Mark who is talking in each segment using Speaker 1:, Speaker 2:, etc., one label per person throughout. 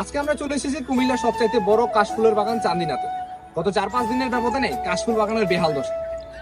Speaker 1: আজকে আমরা চলে এসেছি কুমিল্লার সবচাইতে বড় কাশফুলের বাগান চান্দিনাতে। গত চার পাঁচ দিনের ব্যবধানে কাশফুল বাগানের বেহাল দশা।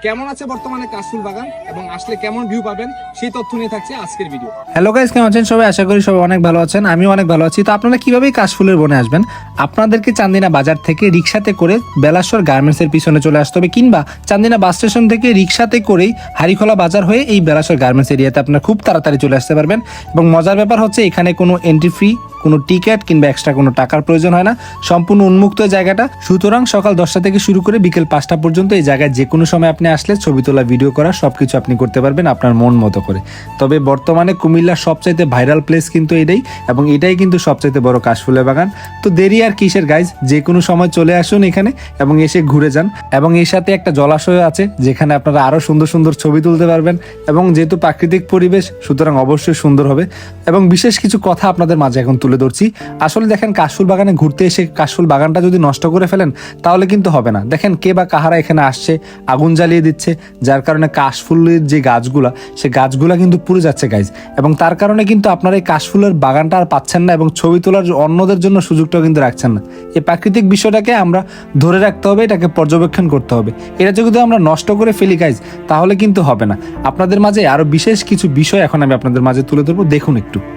Speaker 1: কেমন আছে বর্তমানে কাশফুল বাগান এবং আসলে কেমন ভিউ পাবেন সেই তথ্য নিয়ে থাকছে আজকের ভিডিও
Speaker 2: হ্যালো গাইস কেমন আছেন সবাই? আশা করি সবাই অনেক ভালো আছেন, আমিও অনেক ভালো আছি। তো আপনারা কীভাবে কাশফুলের বনে আসবেন? আপনাদেরকে চান্দিনা বাজার থেকে রিক্সাতে করে বেলাশ্বর গার্মেন্টসের পিছনে চলে আসতে হবে, কিংবা চান্দিনা বাস স্টেশন থেকে রিক্সাতে করেই হারিখোলা বাজার হয়ে এই বেলাশ্বর গার্মেন্টস এরিয়াতে আপনারা খুব তাড়াতাড়ি চলে আসতে পারবেন। এবং মজার ব্যাপার হচ্ছে, এখানে কোনো এন্ট্রি ফ্রি কোনো টিকিট কিংবা এক্সট্রা কোনো টাকার প্রয়োজন হয় না। সম্পূর্ণ উন্মুক্ত জায়গাটা। সুতরাং সকাল দশটা থেকে শুরু করে বিকেল পাঁচটা পর্যন্ত এই জায়গায় যে কোনো সময় আপনি আসলে ছবি তোলা ভিডিও করা, সবকিছু আপনি করতে পারবেন আপনার মন মতো করে। তবে বর্তমানে কুমিল্লার সবচাইতে ভাইরাল প্লেস কিন্তু এটাই এবং এটাই কিন্তু সবচাইতে বড় কাশফুলের বাগান। তো দেরি আর কিসের গাইজ যে কোনো সময় চলে আসুন এখানে এবং এসে ঘুরে যান। এবং এর সাথে একটা জলাশয় আছে যেখানে আপনারা আরও সুন্দর সুন্দর ছবি তুলতে পারবেন। এবং যেহেতু প্রাকৃতিক পরিবেশ, সুতরাং অবশ্যই সুন্দর হবে। এবং বিশেষ কিছু কথা আপনাদের মাঝে এখন তুলে ধরছি। আসলে দেখেন, কাশফুল বাগানে ঘুরতে এসে কাশফুল বাগানটা যদি নষ্ট করে ফেলেন, তাহলে কিন্তু হবে না। দেখেন, কে বা কাহারা এখানে আসছে, আগুন জ্বালিয়ে দিচ্ছে, যার কারণে কাশফুলের যে গাছগুলা, সে গাছগুলা কিন্তু পুড়ে যাচ্ছে গাইজ এবং তার কারণে কিন্তু আপনারা এই কাশফুলের বাগানটা আর পাচ্ছেন না এবং ছবি তোলার অন্যদের জন্য সুযোগটাও কিন্তু রাখছেন না। এই প্রাকৃতিক বিষয়টাকে আমরা ধরে রাখতে হবে, এটাকে পর্যবেক্ষণ করতে হবে। এটা যদি আমরা নষ্ট করে ফেলি গাইজ তাহলে কিন্তু হবে না। আপনাদের মাঝে আরও বিশেষ কিছু বিষয় এখন আমি আপনাদের মাঝে তুলে ধরবো। দেখুন একটু।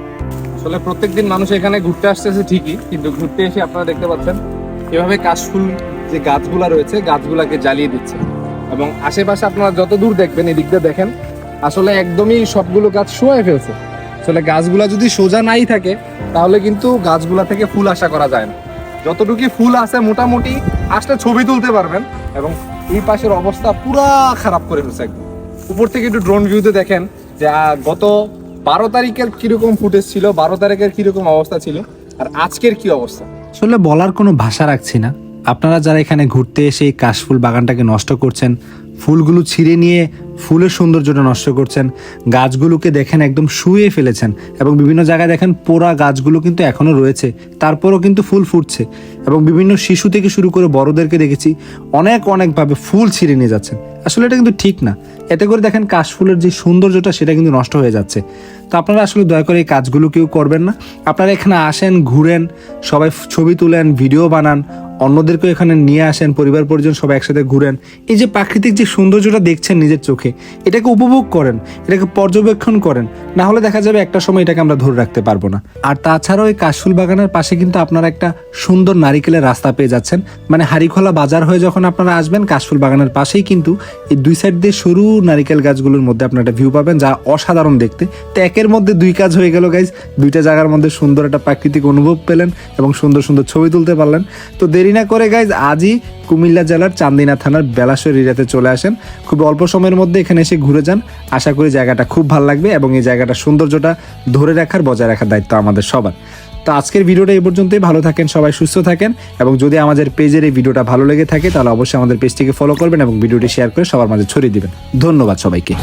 Speaker 1: আসলে প্রত্যেকদিন মানুষ এখানে ঘুরতে আসতেছে ঠিকই, কিন্তু ঘুরতে এসে আপনারা দেখতে পাচ্ছেন এভাবে কাশফুল যে গাছগুলা রয়েছে, গাছগুলাকে জ্বালিয়ে দিচ্ছে। এবং আশেপাশে আপনারা যত দূর দেখবেন, এদিক দিয়ে দেখেন, আসলে একদমই সবগুলো গাছ শোয়ে ফেলছে। আসলে গাছগুলা যদি সোজা নাই থাকে, তাহলে কিন্তু গাছগুলা থেকে ফুল আশা করা যায় না। যতটুকু ফুল আছে, মোটামুটি আসলে ছবি তুলতে পারবেন, এবং এই পাশের অবস্থা পুরা খারাপ করে ফেলছে একদম। উপর থেকে একটু ড্রোন ভিউতে দেখেন যে গত বারো তারিখের কীরকম ফুটেজ ছিল, বারো তারিখের কীরকম অবস্থা ছিল, আর আজকের কি অবস্থা?
Speaker 2: আসলে বলার কোনো ভাষা রাখছি না। আপনারা যারা এখানে ঘুরতে এসে এই কাশফুল বাগানটাকে নষ্ট করছেন, ফুলগুলো ছিঁড়ে নিয়ে ফুলের সৌন্দর্যটা নষ্ট করছেন, গাছগুলোকে দেখেন একদম শুয়ে ফেলেছেন এবং বিভিন্ন জায়গায় দেখেন পোড়া গাছগুলো কিন্তু এখনও রয়েছে, তারপরও কিন্তু ফুল ফুটছে এবং বিভিন্ন শিশু থেকে শুরু করে বড়দেরকে দেখেছি, অনেক অনেকভাবে ফুল ছিঁড়ে নিয়ে যাচ্ছেন। আসলে এটা কিন্তু ঠিক না। এতে করে দেখেন কাশফুলের যে সৌন্দর্যটা, সেটা কিন্তু নষ্ট হয়ে যাচ্ছে। তো আপনারা আসলে দয়া করে এই কাজগুলো কেউ করবেন না। আপনারা এখানে আসেন, ঘুরেন, সবাই ছবি তুলেন, ভিডিও বানান অন্যদেরকে এখানে নিয়ে আসেন, পরিবার পরিজন সবাই একসাথে ঘুরেন। এই যে প্রাকৃতিক যে সৌন্দর্যটা দেখছেন নিজের চোখে, এটাকে উপভোগ করেন, এটাকে পর্যবেক্ষণ করেন, না হলে দেখা যাবে একটা সময় এটাকে আমরা ধরে রাখতে পারব না। আর তাছাড়াও এই কাশফুল বাগানের পাশে কিন্তু আপনারা একটা সুন্দর নারিকেলের রাস্তা পেয়ে যাচ্ছেন। মানে হারিখোলা বাজার হয়ে যখন আপনারা আসবেন, কাশফুল বাগানের পাশেই কিন্তু এই দুই সাইড দিয়ে সরু নারিকেল গাছগুলোর মধ্যে আপনারা একটা ভিউ পাবেন, যা অসাধারণ দেখতে। তো একের মধ্যে দুই কাজ হয়ে গেল গাইজ দুইটা জায়গার মধ্যে সুন্দর একটা প্রাকৃতিক অনুভব পেলেন এবং সুন্দর সুন্দর ছবি তুলতে পারলেন। তো দেরি না করে গাইজ আজই কুমিল্লা জেলার চান্দিনা থানার বেলাশ্বর এরিয়াতে চলে আসেন। খুব অল্প সময়ের মধ্যে এখানে এসে ঘুরে যান। আশা করি জায়গাটা খুব ভালো লাগবে এবং এই জায়গাটা সৌন্দর্যটা ধরে রাখার, বজায় রাখার দায়িত্ব আমাদের সবার। তো আজকের ভিডিওটা এই পর্যন্তই। ভালো থাকেন, সবাই সুস্থ থাকেন এবং যদি আমাদের পেজের এই ভিডিওটা ভালো লেগে থাকে তাহলে অবশ্যই আমাদের পেজটিকে ফলো করবেন এবং ভিডিওটি শেয়ার করে সবার মাঝে ছড়িয়ে দিবেন। ধন্যবাদ সবাইকে।